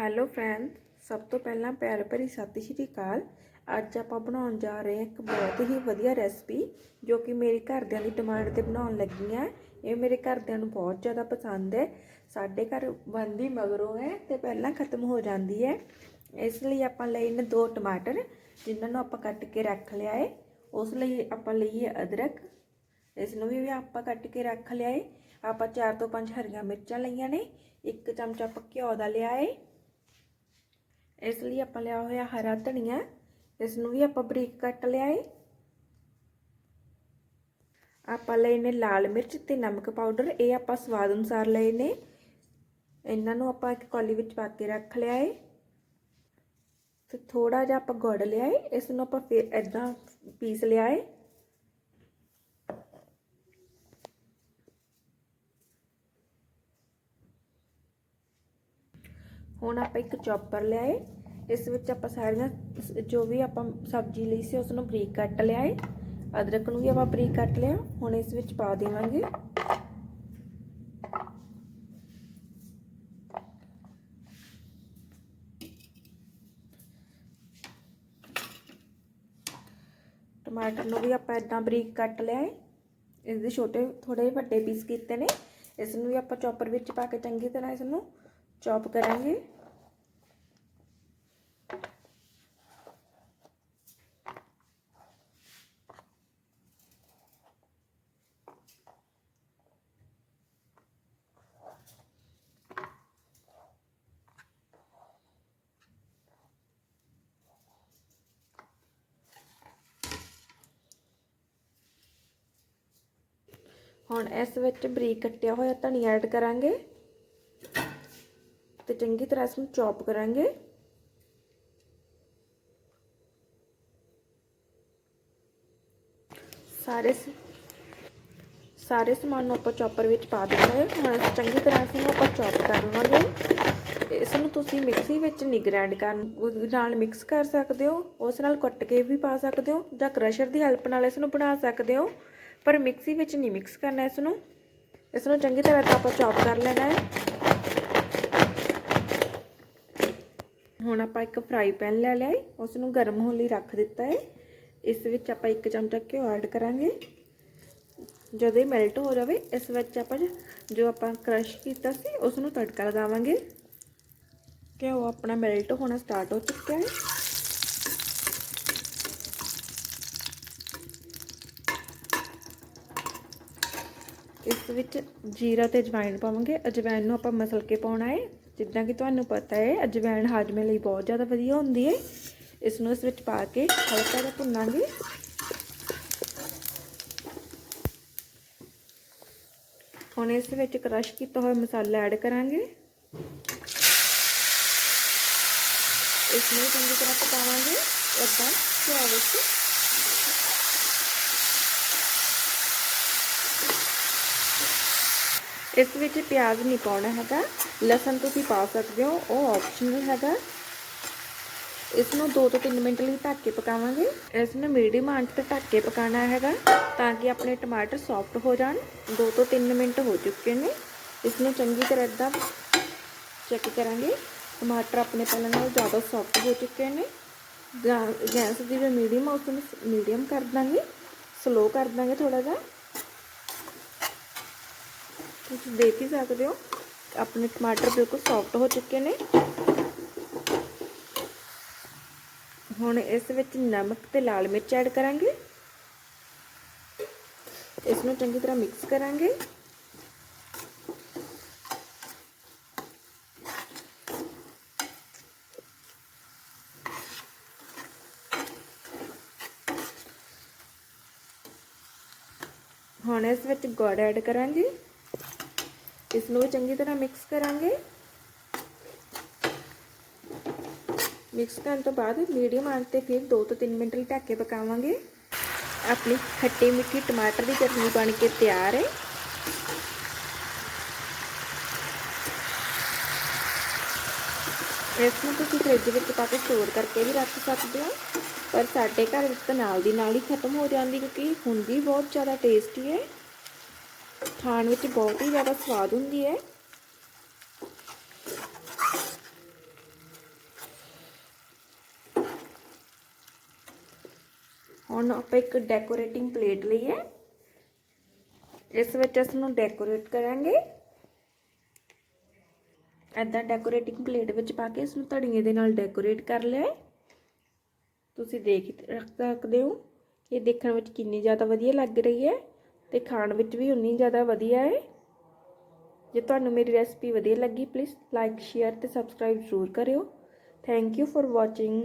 Hello friend ਸਭ ਤੋਂ ਪਹਿਲਾਂ ਪਿਆਰ ਭਰੀ ਸਤਿ ਸ਼੍ਰੀ ਅਕਾਲ। ਅੱਜ ਆਪਾਂ ਬਣਾਉਣ ਜਾ ਰਹੇ ਹਾਂ ਇੱਕ ਬਹੁਤ ਹੀ ਵਧੀਆ ਰੈਸਪੀ ਜੋ ਕਿ ਮੇਰੇ ਘਰਦਿਆਂ ਦੀ ਡਿਮਾਂਡ ਤੇ ਬਣਾਉਣ ਲੱਗੀ ਹਾਂ। ਇਹ ਮੇਰੇ ਘਰਦਿਆਂ ਨੂੰ ਬਹੁਤ ਜ਼ਿਆਦਾ ਪਸੰਦ ਹੈ। ਸਾਡੇ ਘਰ ਬਣਦੀ ਮਗਰੋਂ ਹੈ ਤੇ ਪਹਿਲਾਂ ਖਤਮ ਹੋ ਜਾਂਦੀ ਹੈ। ਇਸ ਲਈ ਆਪਾਂ ਲਏ ਨੇ ਦੋ ਟਮਾਟਰ, ਜਿਨ੍ਹਾਂ ਨੂੰ ਆਪਾਂ ਕੱਟ ਕੇ ਰੱਖ ਲਿਆ ਹੈ। ਉਸ ਲਈ ਆਪਾਂ ਲਈਏ ਅਦਰਕ। ਇਸ ਨੂੰ ਵੀ ਆਪਾਂ ਕੱਟ ਕੇ ਰੱਖ ਲਿਆ ਹੈ। ਆਪਾਂ 4 ਤੋਂ 5 ਹਰੀਆਂ ਮਿਰਚਾਂ ਲਈਆਂ ਨੇ। ਇੱਕ ਚਮਚਾ ਆਪਾਂ ਘਿਓ ਦਾ ਲਿਆ ਹੈ। ਇਸ ਲਈ ਆਪਾਂ ਲਿਆ ਹੋਇਆ ਹਰਾ ਧਨੀਆ ਇਸ ਨੂੰ ਵੀ ਆਪਾਂ ਬਰੀਕ ਕੱਟ ਲਿਆ ਹੈ ਆਪਾਂ ਲਏ ਨੇ ਲਾਲ ਮਿਰਚ ਤੇ ਨਮਕ ਪਾਊਡਰ, ਇਹ ਆਪਾਂ ਸਵਾਦ ਅਨੁਸਾਰ ਲਏ ਨੇ। ਇਹਨਾਂ ਨੂੰ ਆਪਾਂ ਇੱਕ ਕੌਲੀ ਵਿੱਚ ਪਾ ਕੇ ਰੱਖ ਲਿਆ ਹੈ ਤੇ ਥੋੜਾ ਜਿਹਾ ਆਪਾਂ ਗੁੜ ਲਿਆ ਹੈ ਇਸ ਨੂੰ ਆਪਾਂ ਫਿਰ ਇਦਾਂ ਪੀਸ ਲਿਆ ਹੈ ਹੁਣ ਆਪਾਂ ਇੱਕ ਚੌਪਰ ਲਿਆਏ। ਇਸ ਵਿੱਚ ਆਪਾਂ ਸਾਰੀਆਂ ਜੋ ਵੀ ਆਪਾਂ ਸਬਜ਼ੀ ਲਈ ਸੀ ਉਸ ਨੂੰ ਬਰੀਕ ਕੱਟ ਲਿਆਏ। ਅਦਰਕ ਨੂੰ ਵੀ ਆਪਾਂ ਬਰੀਕ ਕੱਟ ਲਿਆ। ਹੁਣ ਇਸ ਵਿੱਚ ਪਾ ਦੇਵਾਂਗੇ। ਟਮਾਟਰ ਨੂੰ ਵੀ ਆਪਾਂ ਇਦਾਂ ਬਰੀਕ ਕੱਟ ਲਿਆ ਹੈ ਇਸ ਦੇ ਛੋਟੇ ਥੋੜੇ ਵੱਡੇ ਪੀਸ ਕੀਤੇ ਨੇ। ਇਸ ਨੂੰ ਵੀ ਆਪਾਂ ਚੌਪਰ ਵਿੱਚ ਪਾ ਕੇ ਚੰਗੀ ਤਰ੍ਹਾਂ ਇਸ ਨੂੰ ਚੌਪ ਕਰਾਂਗੇ। ਹੁਣ ਇਸ ਵਿੱਚ ਬਰੀਕ ਕੱਟਿਆ ਹੋਇਆ ਧਨੀਆ ਐਡ ਕਰਾਂਗੇ ਤੇ ਚੰਗੀ ਤਰ੍ਹਾਂ ਇਸ ਨੂੰ ਚੌਪ ਕਰਾਂਗੇ। ਸਾਰੇ ਸਾਰੇ ਸਮਾਨ ਨੂੰ ਆਪਾਂ ਚੌਪਰ ਵਿੱਚ ਪਾ ਦੇਣਾ ਹੈ। ਹੁਣ ਚੰਗੀ ਤਰ੍ਹਾਂ ਇਸ ਨੂੰ ਆਪਾਂ ਚੌਪ ਕਰ ਲਵਾਂਗੇ। ਇਸ ਨੂੰ ਤੁਸੀਂ ਮਿਕਸੀ ਵਿੱਚ ਨਹੀਂ ਗ੍ਰਾਈਂਡ ਕਰਨ ਨਾਲ ਮਿਕਸ ਕਰ ਸਕਦੇ ਹੋ। ਉਸ ਨਾਲ ਕੱਟ ਕੇ ਵੀ ਪਾ ਸਕਦੇ ਹੋ ਜਾਂ ਕ੍ਰਸ਼ਰ ਦੀ ਹੈਲਪ ਨਾਲ ਇਸ ਨੂੰ ਬਣਾ ਸਕਦੇ ਹੋ। ਪਰ ਮਿਕਸੀ ਵਿੱਚ ਨਹੀਂ ਮਿਕਸ ਕਰਨਾ ਇਸ ਨੂੰ ਇਸ ਨੂੰ ਚੰਗੀ ਤਰ੍ਹਾਂ ਆਪਾਂ ਚੌਪ ਕਰ ਲੈਣਾ ਹੈ। ਹੁਣ ਆਪਾਂ ਇੱਕ ਫਰਾਈ ਪੈਨ ਲੈ ਲਿਆ ਉਸ ਨੂੰ ਗਰਮ ਹੋਣ ਲਈ ਰੱਖ ਦਿੱਤਾ ਹੈ। ਇਸ ਵਿੱਚ ਆਪਾਂ ਇੱਕ ਚਮਚਾ ਘਿਓ ਐਡ ਕਰਾਂਗੇ। ਜਦੋਂ ਇਹ ਮੈਲਟ ਹੋ ਜਾਵੇ, ਇਸ ਵਿੱਚ ਆਪਾਂ ਜੋ ਆਪਾਂ ਕ੍ਰਸ਼ ਕੀਤਾ ਸੀ ਉਸ ਨੂੰ ਤੜਕਾ ਲਗਾਵਾਂਗੇ। ਘਿਓ ਆਪਣਾ ਮੈਲਟ ਹੋਣਾ ਸਟਾਰਟ ਹੋ ਚੁੱਕਿਆ ਹੈ। ਇਸ ਵਿੱਚ ਜੀਰਾ ਤੇ ਅਜਵਾਇਣ ਪਾਵਾਂਗੇ। ਅਜਵਾਇਣ ਨੂੰ ਆਪਾਂ ਮਸਲ ਕੇ ਪਾਉਣਾ ਹੈ ਜਿੱਦਾਂ ਕਿ ਤੁਹਾਨੂੰ ਪਤਾ ਹੈ, ਅਜਵਾਇਣ ਹਾਜਮੇ ਲਈ ਬਹੁਤ ਜ਼ਿਆਦਾ ਵਧੀਆ ਹੁੰਦੀ ਹੈ। ਇਸ ਨੂੰ ਇਸ ਵਿੱਚ ਪਾ ਕੇ ਹਲਕਾ ਜਿਹਾ ਭੁੰਨਾਂਗੇ। ਹੁਣ ਇਸ ਵਿੱਚ ਕ੍ਰਸ਼ ਕੀਤਾ ਹੋਇਆ ਮਸਾਲਾ ਐਡ ਕਰਾਂਗੇ। ਇਸ ਨੂੰ ਚੰਗੀ ਤਰ੍ਹਾਂ ਪਕਾਵਾਂਗੇ। ਇਦਾਂ ਘਿਓ ਵਿੱਚ ਇਸ ਵਿੱਚ ਪਿਆਜ਼ ਨਹੀਂ ਪਾਉਣਾ ਹੈਗਾ, ਲਸਣ ਤੁਸੀਂ ਪਾ ਸਕਦੇ ਹੋ, ਉਹ ਆਪਸ਼ਨਲ ਹੈਗਾ। ਇਸ ਨੂੰ 2 ਤੋਂ 3 ਮਿੰਟ ਲਈ ਢੱਕ ਕੇ ਪਕਾਵਾਂਗੇ। ਇਸ ਨੂੰ ਮੀਡੀਅਮ ਆਂਚ ਤੇ ਢੱਕ ਕੇ ਪਕਾਉਣਾ ਹੈਗਾ, ਤਾਂ ਕਿ ਆਪਣੇ ਟਮਾਟਰ ਸੌਫਟ ਹੋ ਜਾਣ। 2 ਤੋਂ 3 ਮਿੰਟ ਹੋ ਚੁੱਕੇ ਨੇ। ਇਸ ਨੂੰ ਚੰਗੀ ਤਰ੍ਹਾਂ ਇਦਾਂ ਚੈੱਕ ਕਰਾਂਗੇ। ਟਮਾਟਰ ਆਪਣੇ ਪਹਿਲਾਂ ਨਾਲੋਂ ਜ਼ਿਆਦਾ ਸੌਫਟ ਹੋ ਚੁੱਕੇ ਨੇ। ਗੈਸ ਦੀ ਜੋ ਮੀਡੀਅਮ ਉਸ ਨੂੰ ਮੀਡੀਅਮ ਕਰ ਦਾਂਗੇ। ਸਲੋ ਕਰ ਦਾਂਗੇ ਥੋੜਾ ਜਿਹਾ। ਤੁਸੀਂ ਦੇਖ ਹੀ ਸਕਦੇ ਹੋ, ਆਪਣੇ ਟਮਾਟਰ ਬਿਲਕੁਲ ਸੌਫਟ ਹੋ ਚੁੱਕੇ ਨੇ। ਹੁਣ ਇਸ ਵਿੱਚ ਨਮਕ ਤੇ ਲਾਲ ਮਿਰਚ ਐਡ ਕਰਾਂਗੇ। ਇਸ ਨੂੰ ਚੰਗੀ ਤਰ੍ਹਾਂ ਮਿਕਸ ਕਰਾਂਗੇ। ਹੁਣ ਇਸ ਵਿੱਚ ਗੁੜ ਐਡ ਕਰਾਂਗੇ। ਇਸ ਨੂੰ ਚੰਗੀ ਤਰ੍ਹਾਂ ਮਿਕਸ ਕਰਾਂਗੇ ਮਿਕਸ ਕਰਨ ਤੋਂ ਬਾਅਦ ਮੀਡੀਅਮ ਆਂਚ ਤੇ ਫਿਰ 2 ਤੋਂ 3 ਮਿੰਟ ਲਈ ਢੱਕ ਕੇ ਪਕਾਵਾਂਗੇ ਆਪਣੀ ਖੱਟੀ ਮਿੱਠੀ ਟਮਾਟਰ ਦੀ ਚਟਨੀ ਬਣ ਕੇ ਤਿਆਰ ਹੈ ਇਸ ਨੂੰ ਤੁਸੀਂ ਫ੍ਰਿਜ ਵਿੱਚ ਪਾ ਕੇ ਸਟੋਰ ਕਰਕੇ ਵੀ ਰੱਖ ਸਕਦੇ ਹੋ ਪਰ ਸਾਡੇ ਘਰ ਵਿੱਚ ਤਾਂ ਨਾਲ ਦੀ ਨਾਲ ਹੀ ਖਤਮ ਹੋ ਜਾਂਦੀ ਕਿਉਂਕਿ ਹੁੰਦੀ ਬਹੁਤ ਜ਼ਿਆਦਾ ਟੇਸਟੀ ਹੈ ਖਾਣ ਵਿੱਚ ਬਹੁਤ ਹੀ ਜ਼ਿਆਦਾ ਸਵਾਦ ਹੁੰਦੀ ਹੈ। ਹੁਣ ਆਪਾਂ ਇੱਕ ਡੈਕੋਰੇਟਿੰਗ ਪਲੇਟ ਲਈ ਹੈ ਇਸ ਵਿੱਚ ਅਸੀਂ ਨੂੰ ਡੈਕੋਰੇਟ ਕਰਾਂਗੇ। ਐਦਾਂ ਡੈਕੋਰੇਟਿੰਗ ਪਲੇਟ ਵਿੱਚ ਪਾ ਕੇ ਇਸ ਨੂੰ ਧੜੀਏ ਦੇ ਨਾਲ ਡੈਕੋਰੇਟ ਕਰ ਲਿਆ। ਤੁਸੀਂ ਦੇਖ ਰੱਖ ਸਕਦੇ ਹੋ। ਇਹ ਦੇਖਣ ਵਿੱਚ ਕਿੰਨੀ ਜ਼ਿਆਦਾ ਵਧੀਆ ਲੱਗ ਰਹੀ ਹੈ। ਤੇ ਖਾਣ ਵਿੱਚ ਵੀ ਉਨੀ ਜ਼ਿਆਦਾ ਵਧੀਆ ਹੈ ਜੇ ਤੁਹਾਨੂੰ ਮੇਰੀ ਰੈਸਪੀ ਵਧੀਆ ਲੱਗੀ ਪਲੀਜ਼ ਲਾਈਕ ਸ਼ੇਅਰ ਤੇ ਸਬਸਕ੍ਰਾਈਬ ਜ਼ਰੂਰ ਕਰਿਓ। Thank you for watching